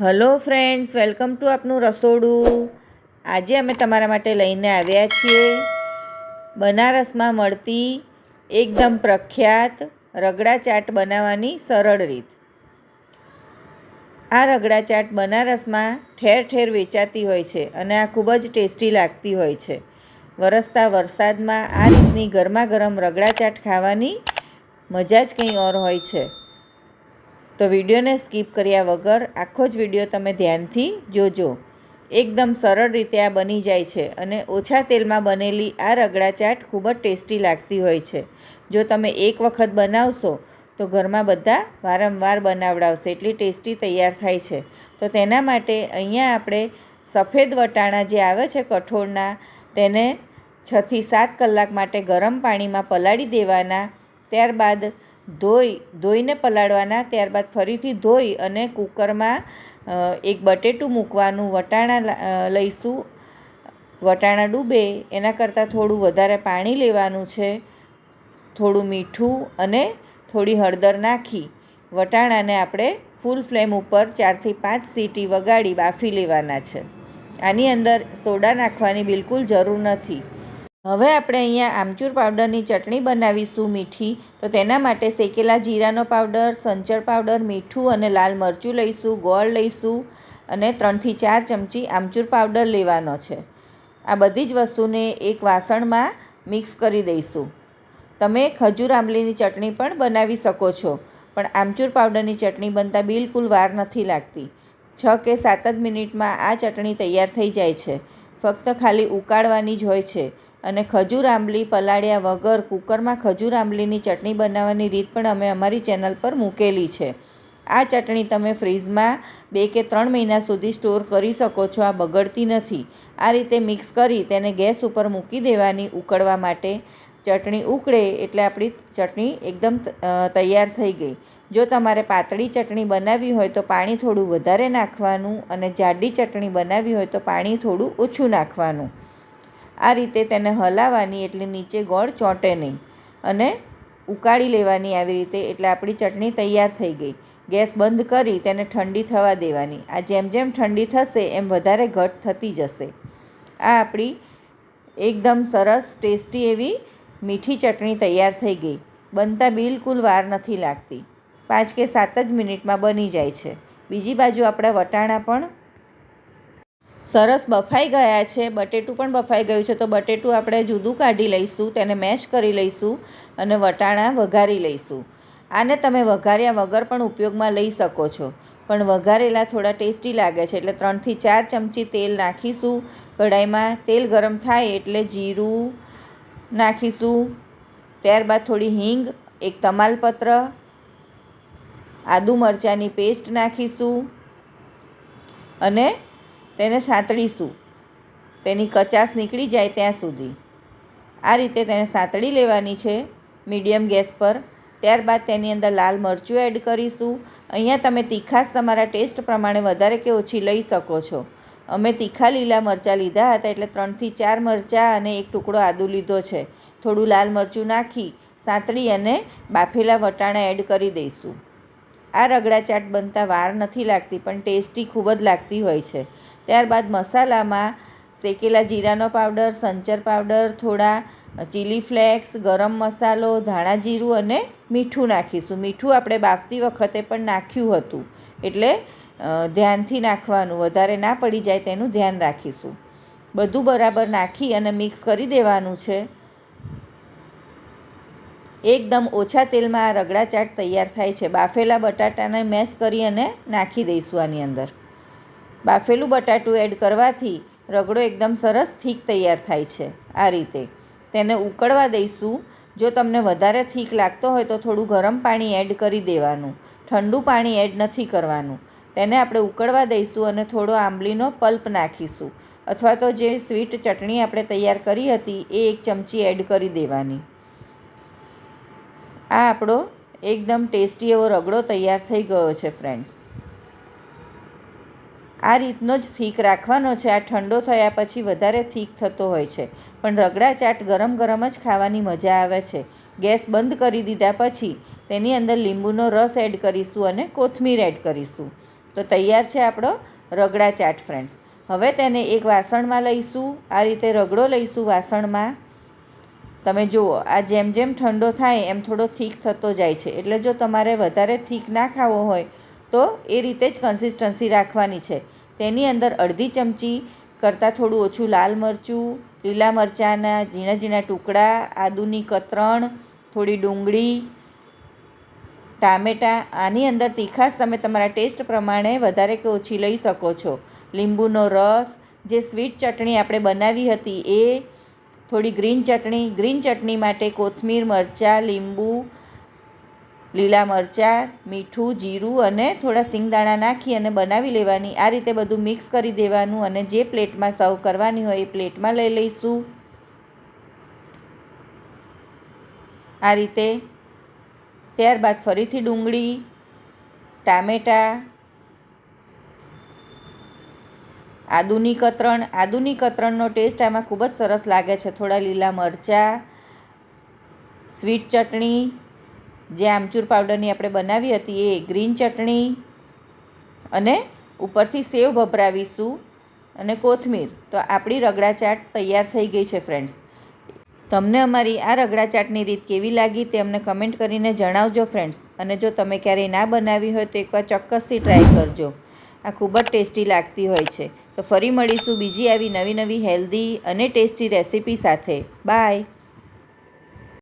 Hello friends, welcome to આપનું રસોડું. આજે અમે તમારા માટે લઈને આવ્યા છીએ બનારસમાં મળતી એકદમ પ્રખ્યાત રગડા ચાટ બનાવવાની સરળ રીત. આ રગડા ચાટ બનારસમાં ઠેર ઠેર વેચાતી હોય છે અને આ ખૂબ જ ટેસ્ટી લાગતી હોય છે. વરસતા વરસાદમાં આ રીતની ગરમા ગરમ રગડા ચાટ ખાવાની મજા જ કંઈ ઓર હોય છે. તો વિડીયોને સ્કીપ કર્યા વગર આખો જ વીડિયો તમે ધ્યાનથી જોજો. એકદમ સરળ રીતે આ બની જાય છે અને ઓછા તેલમાં બનેલી આ રગડા ચાટ ખૂબ જ ટેસ્ટી લાગતી હોય છે. જો તમે એક વખત બનાવશો તો ઘરમાં બધા વારંવાર બનાવડાવશે, એટલી ટેસ્ટી તૈયાર થાય છે. તો તેના માટે અહીંયા આપણે સફેદ વટાણા જે આવે છે કઠોળના, તેને છથી સાત કલાક માટે ગરમ પાણીમાં પલાળી દેવાના, ત્યારબાદ ધોઈ, ધોઈને પલાળવાના, ત્યારબાદ ફરીથી ધોઈ અને કુકરમાં એક બટેટું મૂકવાનું, વટાણા લઈશું. વટાણા ડૂબે, એના કરતાં થોડું વધારે પાણી લેવાનું છે. થોડું મીઠું અને થોડી હળદર નાખી. વટાણાને આપણે ફૂલ ફ્લેમ ઉપર ચારથી પાંચ સીટી વગાડી બાફી લેવાના છે. આની અંદર સોડા નાખવાની બિલકુલ જરૂર નથી. હવે આપણે અહીંયા આમચૂર પાવડરની ચટણી બનાવીશું મીઠી. તો તેના માટે શેકેલા જીરાનો પાવડર, સંચળ પાવડર, મીઠું અને લાલ મરચું લઈશું, ગોળ લઈશું અને ત્રણથી ચાર ચમચી આમચૂર પાવડર લેવાનો છે. આ બધી જ વસ્તુને એક વાસણમાં મિક્સ કરી દઈશું. તમે ખજૂર આંબલીની ચટણી પણ બનાવી શકો છો, પણ આમચૂર પાવડરની ચટણી બનતા બિલકુલ વાર નથી લાગતી. છ કે સાત જ મિનિટમાં આ ચટણી તૈયાર થઈ જાય છે. ફક્ત ખાલી ઉકાળવાની જ હોય છે. અને ખજૂર આંબલી પલાળ્યા વગર કુકરમાં ખજૂર આંબલીની ચટણી બનાવવાની રીત પણ અમે અમારી ચેનલ પર મૂકેલી છે. આ ચટણી તમે ફ્રીઝમાં બે કે ત્રણ મહિના સુધી સ્ટોર કરી શકો છો, આ બગડતી નથી. આ રીતે મિક્સ કરી તેને ગેસ ઉપર મૂકી દેવાની, ઉકળવા માટે ચટણી ઉકળે એટલે આપણી ચટણી એકદમ તૈયાર થઈ ગઈ. જો તમારે પાતળી ચટણી બનાવવી હોય તો પાણી થોડું વધારે નાખવાનું અને જાડી ચટણી બનાવવી હોય તો પાણી થોડું ઓછું નાખવાનું. આ રીતે તેને હલાવવાની એટલે નીચે ગોળ ચોંટે નહીં અને ઉકાળી લેવાની આવી રીતે એટલે આપણી ચટણી તૈયાર થઈ ગઈ. ગેસ બંધ કરી તેને ઠંડી થવા દેવાની. આ જેમ જેમ ઠંડી થશે એમ વધારે ઘટ થતી જશે. આ આપણી એકદમ સરસ, ટેસ્ટી એવી મીઠી ચટણી તૈયાર થઈ ગઈ. બનતા બિલકુલ વાર નથી લાગતી. પાંચ કે સાત જ મિનિટમાં બની જાય છે. બીજી બાજુ આપણા વટાણા પણ સરસ બફાઈ ગયા છે, બટેટું પણ બફાઈ ગયું છે, તો બટેટું આપણે જુદું કાઢી લઈશું, તેને મેશ કરી લઈશું અને વટાણા વઘારી લઈશું. આને તમે વઘાર્યા વગર પણ ઉપયોગમાં લઈ શકો છો. પણ વઘારેલા થોડા ટેસ્ટી લાગે છે, એટલે ત્રણથી ચાર ચમચી તેલ નાખીશું. કઢાઈમાં તેલ ગરમ થાય એટલે જીરું નાખીશું. ત્યારબાદ થોડી હિંગ, એક તમાલપત્ર, આદુ મરચાંની પેસ્ટ નાખીશું. અને તેને સાંતળીશું. તેની કચાશ નીકળી જાય ત્યાં સુધી. આ રીતે તેને સાંતળી લેવાની છે મીડિયમ ગેસ પર. ત્યારબાદ તેની અંદર લાલ મરચું એડ કરીશું. અહીંયા તમે તીખાશ તમારા ટેસ્ટ પ્રમાણે વધારે કે ઓછી લઈ શકો છો. અમે તીખા લીલા મરચાં લીધા હતા એટલે ત્રણથી ચાર મરચાં અને એક ટુકડો આદુ લીધો છે. થોડું લાલ મરચું નાખી, સાંતળી અને બાફેલા વટાણા એડ કરી દઈશું. આ રગડા ચાટ બનતા વાર નથી લાગતી, પણ ટેસ્ટી ખૂબ જ લાગતી હોય છે. ત્યારબાદ મસાલામાં શેકેલા જીરાનો પાવડર, સંચર પાવડર, થોડા ચીલી ફ્લેક્સ, ગરમ મસાલો, ધાણા જીરું અને મીઠું નાખીશું. મીઠું આપણે બાફતી વખતે પણ નાખ્યું હતું. એટલે ધ્યાનથી નાખવાનું. વધારે ના પડી જાય તેનું ધ્યાન રાખીશું. બધું બરાબર નાખી અને મિક્સ કરી દેવાનું છે. એકદમ ઓછા તેલમાં આ રગડા ચાટ તૈયાર થાય છે. બાફેલા બટાટાને મેશ કરી અને નાખી દઈશું આની અંદર. બાફેલું બટાટું એડ કરવાથી રગડો એકદમ સરસ થીક તૈયાર થાય છે. આ રીતે તેને ઉકળવા દઈશું. જો તમને વધારે થીક લાગતો હોય તો થોડું ગરમ પાણી એડ કરી દેવાનું. ઠંડુ પાણી એડ નથી કરવાનું. તેને આપણે ઉકળવા દઈશું અને થોડો આંબલીનો પલ્પ નાખીશું. અથવા તો જે સ્વીટ ચટણી આપણે તૈયાર કરી હતી એ એક ચમચી એડ કરી દેવાની. આ આપણો એકદમ ટેસ્ટી એવો રગડો તૈયાર થઈ ગયો છે ફ્રેન્ડ્સ આ રીતનો જ થીક રાખવાનો છે. આ ઠંડો થયા પછી વધારે થીક થતો હોય છે. પણ રગડા ચાટ ગરમ ગરમ જ ખાવાની મજા આવે છે. ગેસ બંધ કરી દીધા પછી તેની અંદર લીંબુનો રસ એડ કરીશું અને કોથમીર એડ કરીશું. તો તૈયાર છે આપણો રગડા ચાટ ફ્રેન્ડ્સ હવે તેને એક વાસણમાં લઈશું. આ રીતે રગડો લઈશું વાસણમાં. તમે જુઓ, આ જેમ જેમ ઠંડો થાય એમ થોડો થીક થતો જાય છે. એટલે જો તમારે વધારે થીક ના ખાવો હોય તો એ રીતે જ કન્સિસ્ટન્સી રાખવાની છે. તેની અંદર અડધી ચમચી કરતાં થોડું ઓછું લાલ મરચું, લીલા મરચાંના ઝીણા ઝીણા ટુકડા, આદુની કતરણ, થોડી ડુંગળી, ટામેટાં, આની અંદર તીખાશ તમે તમારા ટેસ્ટ પ્રમાણે વધારે કે ઓછી લઈ શકો છો. લીંબુનો રસ, જે સ્વીટ ચટણી આપણે બનાવી હતી એ થોડી ગ્રીન ચટણી ગ્રીન ચટણી માટે કોથમીર, મરચાં, લીંબુ લીલા મરચાં, મીઠું, જીરું અને થોડા સિંગદાણા નાખી અને બનાવી લેવાની. આ રીતે બધું મિક્સ કરી દેવાનું અને જે પ્લેટમાં સર્વ કરવાની હોય એ પ્લેટમાં લઈ લઈશું. આ રીતે ત્યારબાદ ફરીથી ડુંગળી, ટામેટાં, આદુની કતરણ. આદુની કતરણનો ટેસ્ટ આમાં ખૂબ જ સરસ લાગે છે. થોડા લીલા મરચાં, સ્વીટ ચટણી જે આમચૂર પાવડરની આપણે બનાવી હતી એ ગ્રીન ચટણી અને ઉપરથી સેવ ભભરાવીશું અને કોથમીર. તો આપણી રગડા ચાટ તૈયાર થઈ ગઈ છે ફ્રેન્ડ્સ તમને અમારી આ રગડા ચાટની રીત કેવી લાગી તે અમને કમેન્ટ કરીને જણાવજો ફ્રેન્ડ્સ અને જો તમે ક્યારેય ના બનાવી હોય તો એકવાર ચોક્કસથી ટ્રાય કરજો. આ ખૂબ જ ટેસ્ટી લાગતી હોય છે. તો ફરી મળીશું બીજી આવી નવી નવી હેલ્ધી અને ટેસ્ટી રેસીપી સાથે. બાય